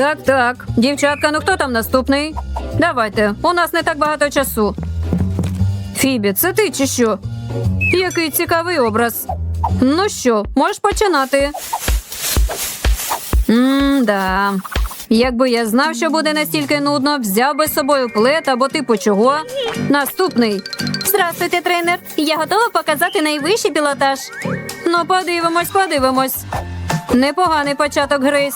Так, так. Дівчатка, ну хто там наступний? Давайте, у нас не так багато часу. Фібі, це ти чи що? Який цікавий образ. Ну що, можеш починати. М-да. Якби я знав, що буде настільки нудно, взяв би з собою плед або типу чого. Наступний. Здравствуйте, тренер. Я готова показати найвищий пілотаж. Ну, подивимось, подивимось. Непоганий початок, Грейс.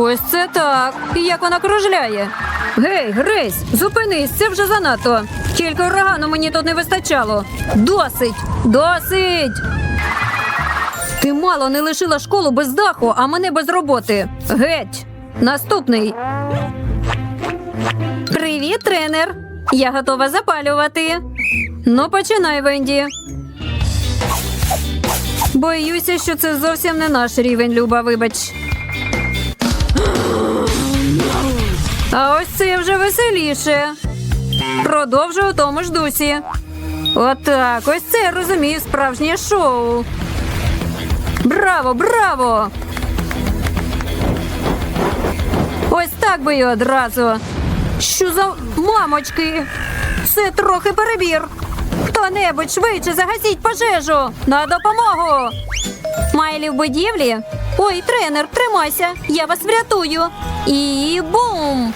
Ось це так. Як вона кружляє. Гей, Грейс, зупинись, це вже занадто. Тільки урагану мені тут не вистачало. Досить! Досить! Ти мало не лишила школу без даху, а мене без роботи. Геть! Наступний. Привіт, тренер. Я готова запалювати. Ну, починай, Венді. Боюся, що це зовсім не наш рівень, Люба, вибач. А ось це вже веселіше. Продовжую у тому ж дусі. Отак, ось це я розумію справжнє шоу. Браво, браво! Ось так би і одразу. Що за мамочки? Це трохи перебір. Хто-небудь швидше загасіть пожежу. На допомогу. Майлі в будівлі. Ой, тренер, тримайся, я вас врятую. І бум!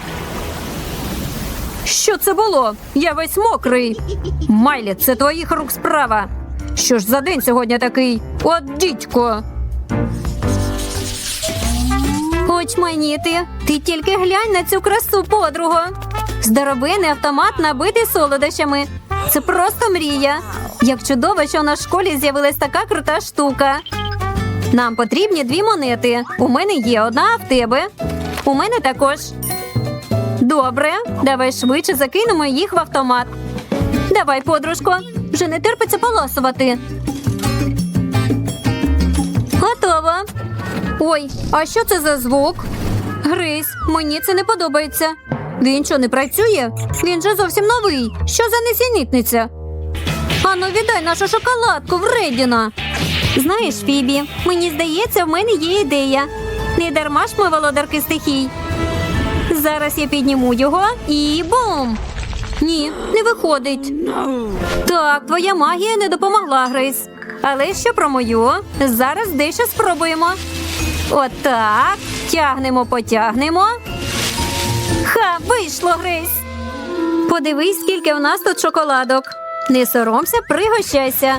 Що це було? Я весь мокрий. Майлі, це твоїх рук справа. Що ж за день сьогодні такий? От дідько. Очманіти, ти тільки глянь на цю красу, подруго. Здоровений автомат набитий солодощами. Це просто мрія. Як чудово, що в нас в школі з'явилась така крута штука. Нам потрібні дві монети. У мене є одна, а в тебе. У мене також. Добре, давай швидше закинемо їх в автомат. Давай, подружко, вже не терпиться полосувати. Готово. Ой, а що це за звук? Грейс, мені це не подобається. Він що не працює? Він же зовсім новий. Що за несенітниця? Ану, віддай нашу шоколадку Вредіна. Знаєш, Фібі, мені здається, в мене є ідея. Не дарма ж ми володарки стихій. Зараз я підніму його і бум! Ні, не виходить. Так, твоя магія не допомогла, Грейс. Але що про мою? Зараз дещо спробуємо. Отак. Тягнемо, потягнемо. Ха, вийшло, Грейс. Подивись, скільки в нас тут шоколадок. Не соромся, пригощайся.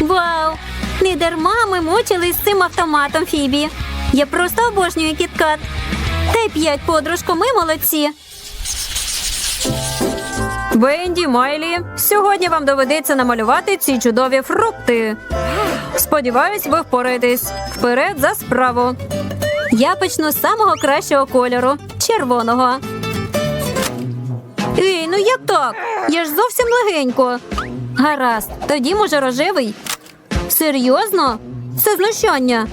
Вау! Не дарма ми мучились з цим автоматом, Фібі. Я просто обожнюю кіткат. Дай п'ять, подружко, ми молодці. Венді, Майлі, сьогодні вам доведеться намалювати ці чудові фрукти. Сподіваюсь, ви впораєтесь. Вперед за справу. Я почну з самого кращого кольору червоного. Ей, ну як так? Я ж зовсім легенько. Гаразд, тоді може рожевий. Серйозно? Це знущання.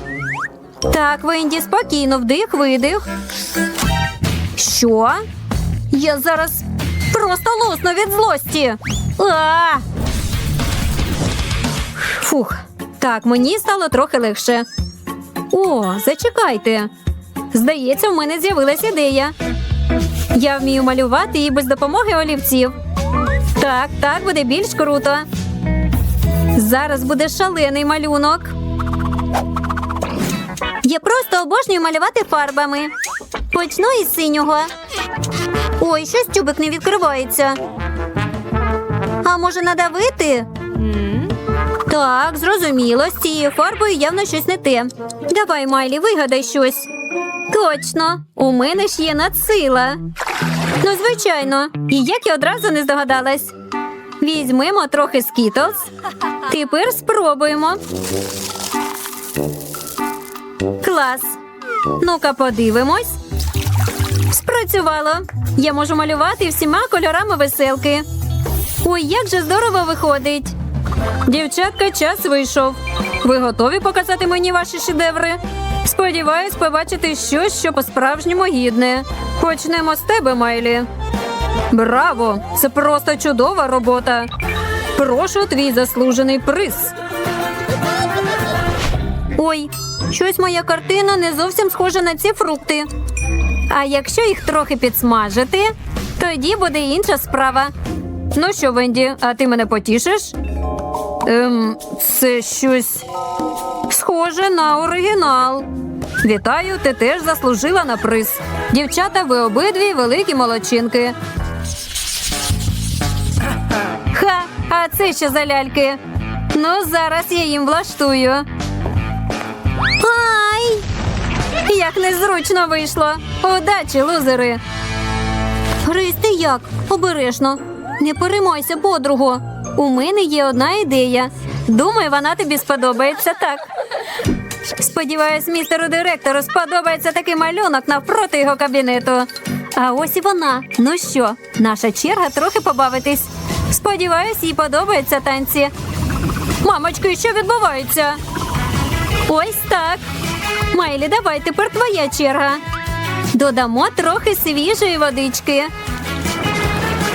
Так, Венді, спокійно, вдих, видих. Що? Я зараз просто лусну від злості. А! Фух. Так, мені стало трохи легше. О, зачекайте. Здається, в мене з'явилась ідея. Я вмію малювати і без допомоги олівців. Так, так буде більш круто. Зараз буде шалений малюнок. Я просто обожнюю малювати фарбами. Почну із синього. Ой, щось тюбик не відкривається. А може надавити? Так, зрозуміло, з цією фарбою явно щось не те. Давай, Майлі, вигадай щось. Точно, у мене ж є надсила. Ну, звичайно, і як я одразу не здогадалась. Візьмемо трохи скітлз. Тепер спробуємо. Клас. Ну-ка, подивимось. Спрацювало. Я можу малювати всіма кольорами веселки. Ой, як же здорово виходить. Дівчатка, час вийшов. Ви готові показати мені ваші шедеври? Сподіваюсь побачити щось, що по-справжньому гідне. Почнемо з тебе, Майлі. Браво! Це просто чудова робота. Прошу твій заслужений приз. Ой, щось моя картина не зовсім схожа на ці фрукти. А якщо їх трохи підсмажити, тоді буде інша справа. Ну що, Венді, а ти мене потішиш? Ем, це щось схоже на оригінал. Вітаю, ти теж заслужила на приз. Дівчата, ви обидві великі молодчинки. Ха, а це що за ляльки? Ну, зараз я їм влаштую. Як незручно вийшло. Удачі, лузери. Грись, ти як? Обережно. Не переймайся, подруго. У мене є одна ідея. Думаю, вона тобі сподобається так. Сподіваюсь, містеру директору сподобається такий малюнок навпроти його кабінету. А ось і вона. Ну що, наша черга трохи побавитись. Сподіваюсь, їй подобаються танці. Мамочки, що відбувається? Ось так. Майлі, давай тепер твоя черга. Додамо трохи свіжої водички.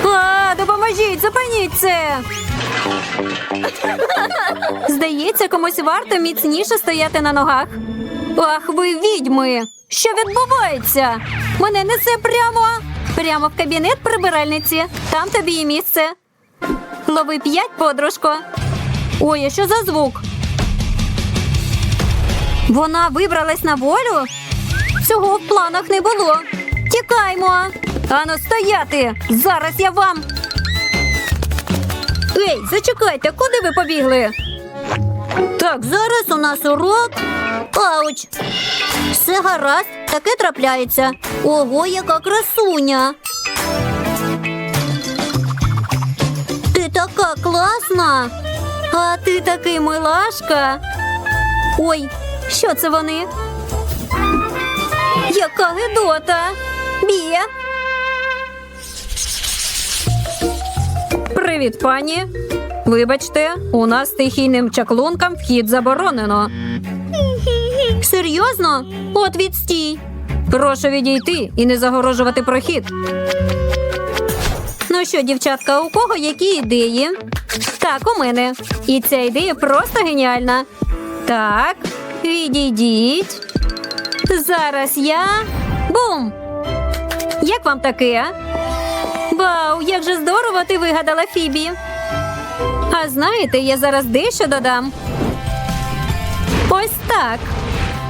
А, допоможіть, зупиніть це. Здається, комусь варто міцніше стояти на ногах. Ах, ви відьми! Що відбувається? Мене несе прямо, прямо в кабінет прибиральниці. Там тобі і місце. Лови п'ять, подружко. Ой, а що за звук? Вона вибралась на волю? Цього в планах не було. Тікаймо. Ану, стояти! Зараз я вам. Ей, зачекайте, куди ви побігли? Так, зараз у нас урок. Ауч. Все гаразд, таке трапляється. Ого, яка красуня. Ти така класна. А ти такий милашка. Ой, що це вони? Яка гидота. Бія. Привіт, пані. Вибачте, у нас стихійним чаклункам вхід заборонено. Серйозно? От відстій. Прошу відійти і не загорожувати прохід. Ну що, дівчатка, у кого які ідеї? Так, у мене. І ця ідея просто геніальна. Так, відійдіть. Зараз я. Бум! Як вам таке? Вау, як же здорово ти вигадала Фібі. А знаєте, я зараз дещо додам. Ось так.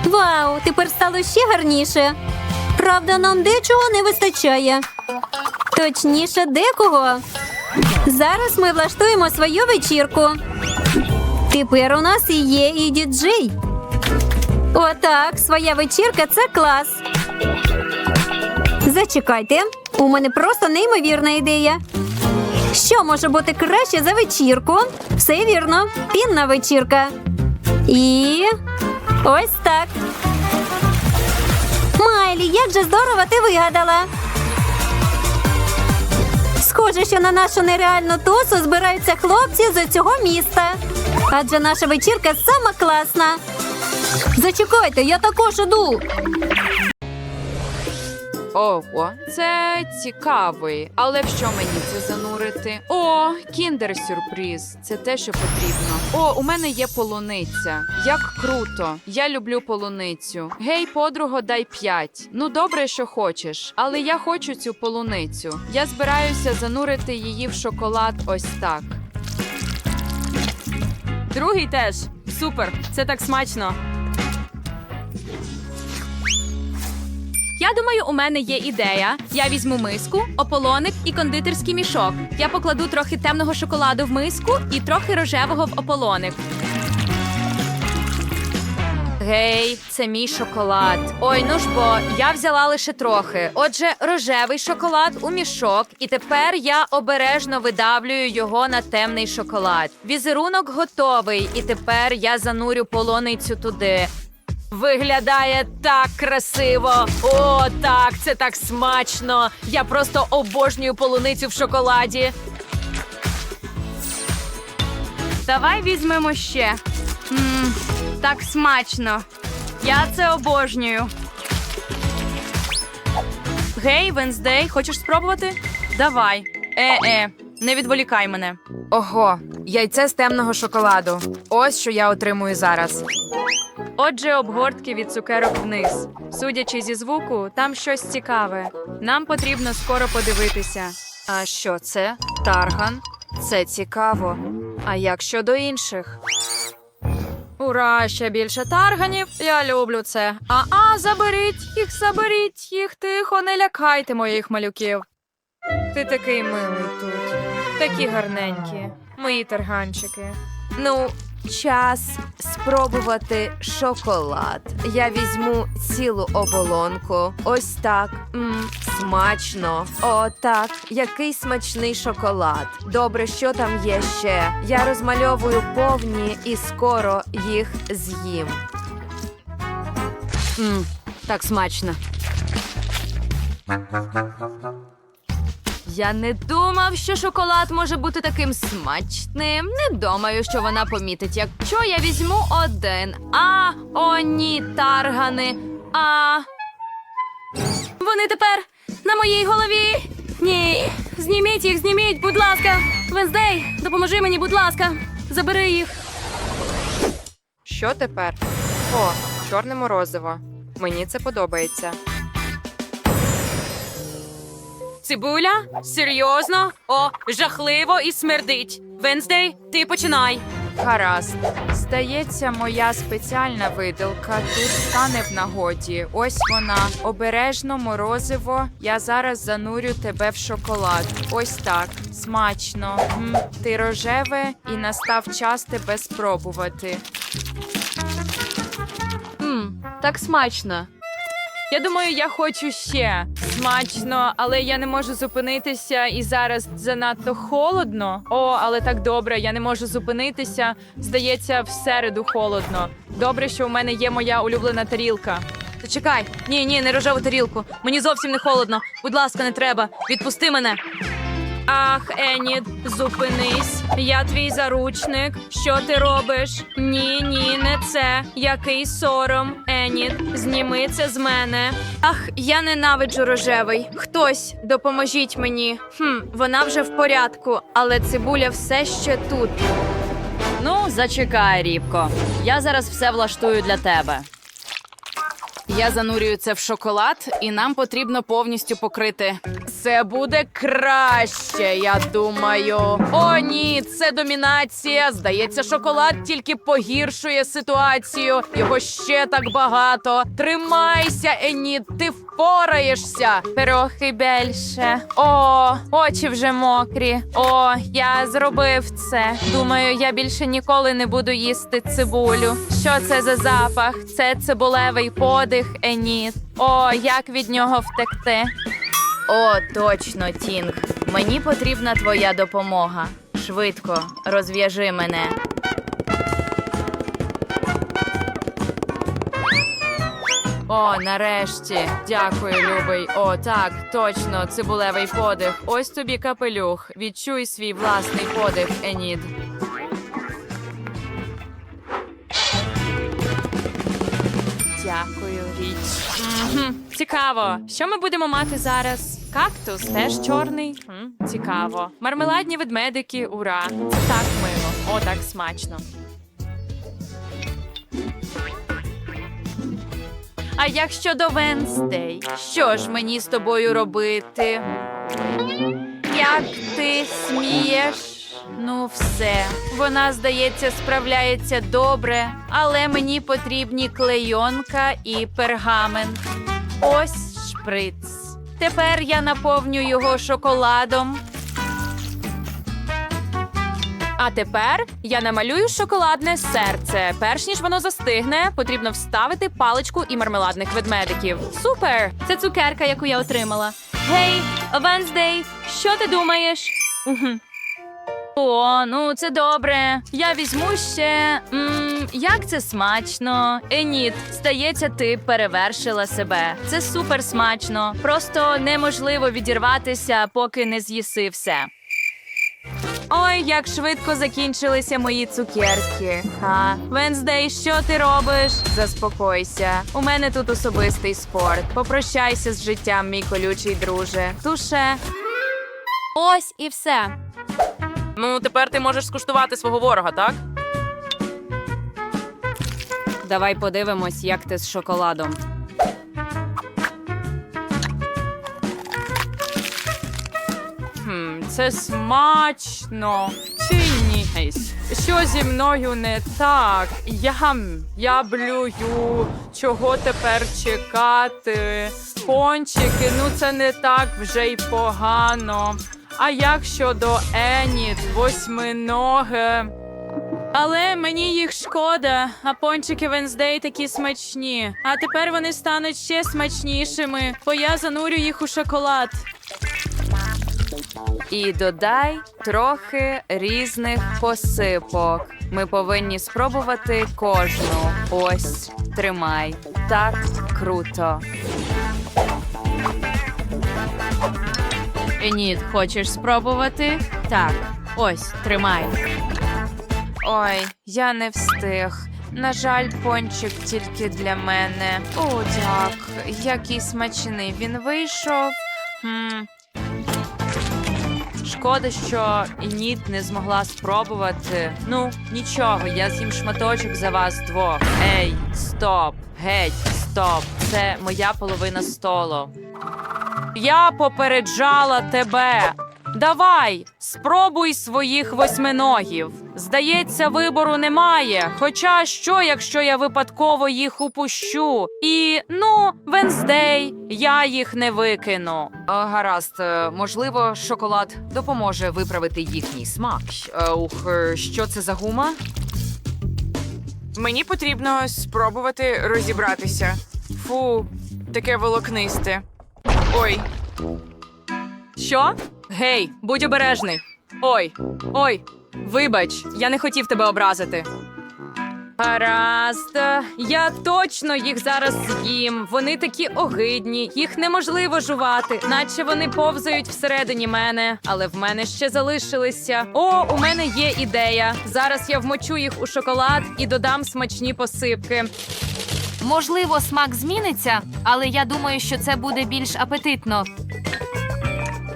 Вау, тепер стало ще гарніше. Правда, нам дечого не вистачає. Точніше, декого. Зараз ми влаштуємо свою вечірку. Тепер у нас і є і діджей. Отак, своя вечірка це клас. Зачекайте, у мене просто неймовірна ідея. Що може бути краще за вечірку? Все вірно, пінна вечірка. І ось так. Майлі, як же здорово ти вигадала. Схоже, що на нашу нереальну тусу збираються хлопці з цього міста. Адже наша вечірка сама класна. Зачекайте, я також іду. Ого, це цікавий. Але в що мені це занурити? О, кіндер-сюрприз. Це те, що потрібно. О, у мене є полуниця. Як круто! Я люблю полуницю. Гей, подруго, дай п'ять. Ну добре, що хочеш, але я хочу цю полуницю. Я збираюся занурити її в шоколад ось так. Другий теж. Супер, це так смачно. Я думаю, у мене є ідея. Я візьму миску, ополоник і кондитерський мішок. Я покладу трохи темного шоколаду в миску і трохи рожевого в ополоник. Гей, це мій шоколад. Ой, ну ж бо я взяла лише трохи. Отже, рожевий шоколад у мішок, і тепер я обережно видавлюю його на темний шоколад. Візерунок готовий, і тепер я занурю полоницю туди. Виглядає так красиво. О, так, це так смачно. Я просто обожнюю полуницю в шоколаді. Давай візьмемо ще. Мм, так смачно. Я це обожнюю. Гей, Венздей, хочеш спробувати? Давай. Е-е, не відволікай мене. Ого, яйце з темного шоколаду. Ось що я отримую зараз. Отже, обгортки від цукерок вниз. Судячи зі звуку, там щось цікаве. Нам потрібно скоро подивитися. А що це? Тарган? Це цікаво. А як щодо інших? Ура, ще більше тарганів. Я люблю це. А-а, заберіть їх, заберіть їх тихо, не лякайте моїх малюків. Ти такий милий тут. Такі гарненькі, мої тарганчики. Ну, час спробувати шоколад. Я візьму цілу оболонку. Ось так. м смачно. О, так. Який смачний шоколад. Добре, що там є ще? Я розмальовую повні і скоро їх з'їм. Мм, так смачно. Я не думав, що шоколад може бути таким смачним. Не думаю, що вона помітить, якщо я візьму один. А, о, ні, таргани. А. Вони тепер на моїй голові. Ні, зніміть їх, зніміть, будь ласка. Венздей, допоможи мені, будь ласка. Забери їх. Що тепер? О, чорне морозиво. Мені це подобається. Цибуля? Серйозно? О, жахливо і смердить. Венздей, ти починай. Гаразд. Здається, моя спеціальна виделка тут стане в нагоді. Ось вона. Обережно морозиво. Я зараз занурю тебе в шоколад. Ось так. Смачно. М, ти рожеве і настав час тебе спробувати. Мм, так смачно. Я думаю, я хочу ще. Смачно, але я не можу зупинитися і зараз занадто холодно. О, але так добре, я не можу зупинитися. Здається, всереду холодно. Добре, що у мене є моя улюблена тарілка. Та чекай, Ні, ні, не рожеву тарілку. Мені зовсім не холодно. Будь ласка, не треба. Відпусти мене. Ах, Енід, зупинись. Я твій заручник. Що ти робиш? Ні, ні, не це. Який сором. Енід, зніми це з мене. Ах, я ненавиджу рожевий. Хтось, допоможіть мені. Хм, вона вже в порядку, але цибуля все ще тут. Ну, зачекай, Рібко. Я зараз все влаштую для тебе. Я занурюю це в шоколад, і нам потрібно повністю покрити. Це буде краще, я думаю. О, ні, це домінація. Здається, шоколад тільки погіршує ситуацію. Його ще так багато. Тримайся, Еніт, ти впораєшся. Трохи більше. О, очі вже мокрі. О, я зробив це. Думаю, я більше ніколи не буду їсти цибулю. Що це за запах? Це цибулевий подих, Еніт. О, як від нього втекти? О, точно, Тінг. Мені потрібна твоя допомога. Швидко, розв'яжи мене. О, нарешті. Дякую, любий. О, так, точно, цибулевий подих. Ось тобі капелюх. Відчуй свій власний подих, Енід. Дякую, річ. Мгм. Цікаво. Що ми будемо мати зараз? Кактус теж чорний. Хм, цікаво. Мармеладні ведмедики, ура. Це так мило. О, так смачно. А як щодо Венстей? Що ж мені з тобою робити? Як ти смієш? Ну, все. Вона, здається, справляється добре, але мені потрібні клейонка і пергамент. Ось шприц. Тепер я наповню його шоколадом. А тепер я намалюю шоколадне серце. Перш ніж воно застигне, потрібно вставити паличку і мармеладних ведмедиків. Супер! Це цукерка, яку я отримала. Гей, Венздей, що ти думаєш? О, ну це добре. Я візьму ще. м як це смачно. Еніт, здається, ти перевершила себе. Це супер смачно. Просто неможливо відірватися, поки не з'їси все. Ой, як швидко закінчилися мої цукерки. А, Венздей, що ти робиш? Заспокойся. У мене тут особистий спорт. Попрощайся з життям, мій колючий друже. Туше. Ось і все. Ну, тепер ти можеш скуштувати свого ворога, так? Давай подивимось, як ти з шоколадом. Це смачно. Чи ні? Що зі мною не так? Я, я блюю. Чого тепер чекати? Пончики, ну це не так вже й погано. А як щодо Еніт, восьминоге? Але мені їх шкода, а пончики Венздей такі смачні. А тепер вони стануть ще смачнішими, бо я занурю їх у шоколад. І додай трохи різних посипок. Ми повинні спробувати кожну. Ось, тримай. Так круто. Еніт, хочеш спробувати? Так, ось, тримай. Ой, я не встиг. На жаль, пончик тільки для мене. О, дяк, який смачний він вийшов. Хм. Шкода, що Ініт не змогла спробувати. Ну, нічого, я з'їм шматочок за вас двох. Ей, стоп, геть, стоп. Це моя половина столу. Я попереджала тебе. Давай, спробуй своїх восьминогів. Здається, вибору немає. Хоча що, якщо я випадково їх упущу? І ну, Венздей, я їх не викину. гаразд, е, можливо, шоколад допоможе виправити їхній смак. Е, Ух, е, що це за гума? Мені потрібно спробувати розібратися. Фу, таке волокнисте. Ой, Що? Гей, будь обережний. Ой, ой, вибач, я не хотів тебе образити. Гаразд, я точно їх зараз з'їм. Вони такі огидні, їх неможливо жувати, наче вони повзають всередині мене. Але в мене ще залишилися. О, у мене є ідея. Зараз я вмочу їх у шоколад і додам смачні посипки. Можливо, смак зміниться, але я думаю, що це буде більш апетитно.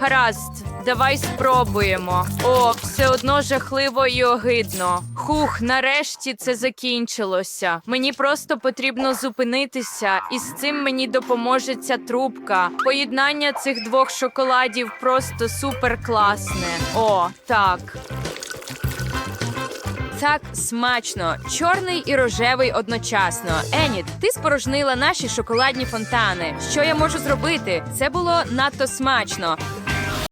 Гаразд, давай спробуємо. О, все одно жахливо і огидно. Хух, нарешті це закінчилося. Мені просто потрібно зупинитися, і з цим мені допоможе ця трубка. Поєднання цих двох шоколадів просто супер класне. О, так. Так смачно, чорний і рожевий одночасно. Еніт, ти спорожнила наші шоколадні фонтани. Що я можу зробити? Це було надто смачно.